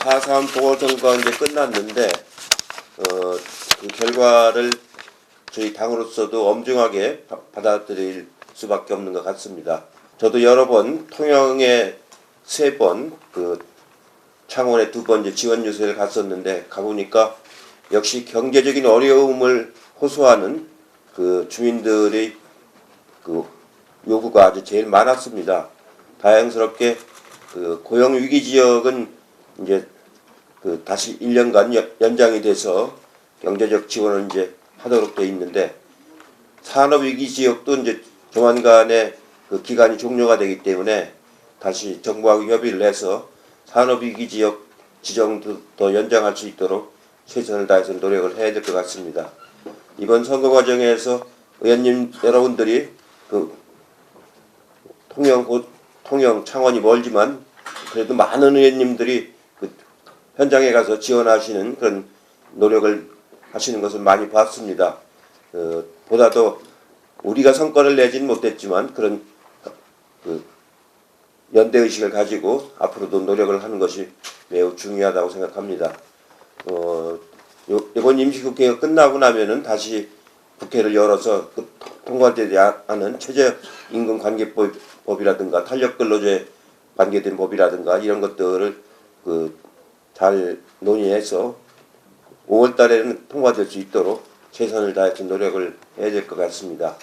4.3 보궐선거가 이제 끝났는데, 어, 그 결과를 저희 당으로서도 엄중하게 바- 받아들일 수밖에 없는 것 같습니다. 저도 여러 번 통영에 세 번, 그 창원에 두 번 이제 지원 유세를 갔었는데 가보니까 역시 경제적인 어려움을 호소하는 그 주민들의 그 요구가 아주 제일 많았습니다. 다행스럽게 그 고용 위기 지역은 이제 그 다시 1년간 연- 연장이 돼서 경제적 지원을 이제 하도록 돼 있는데 산업 위기 지역도 이제 조만간에 그 기간이 종료가 되기 때문에 다시 정부하고 협의를 해서 산업 위기 지역 지정도 더 연장할 수 있도록 최선을 다해서 노력을 해야 될 것 같습니다. 이번 선거 과정에서 의원님 여러분들이 그 통영 고- 통영 창원이 멀지만 그래도 많은 의원님들이 그 현장에 가서 지원하시는 그런 노력을 하시는 것을 많이 봤습니다. 어, 보다도 우리가 성과를 내진 못했지만 그런 그 연대 의식을 가지고 앞으로도 노력을 하는 것이 매우 중요하다고 생각합니다. 어, 요, 이번 임시국회가 끝나고 나면은 다시 국회를 열어서 그 통과되지 않은 최저임금 관계법이라든가 탄력근로제 관계된 법이라든가 이런 것들을 그 잘 논의해서 5월 달에는 통과될 수 있도록 최선을 다해서 노력을 해야 될 것 같습니다.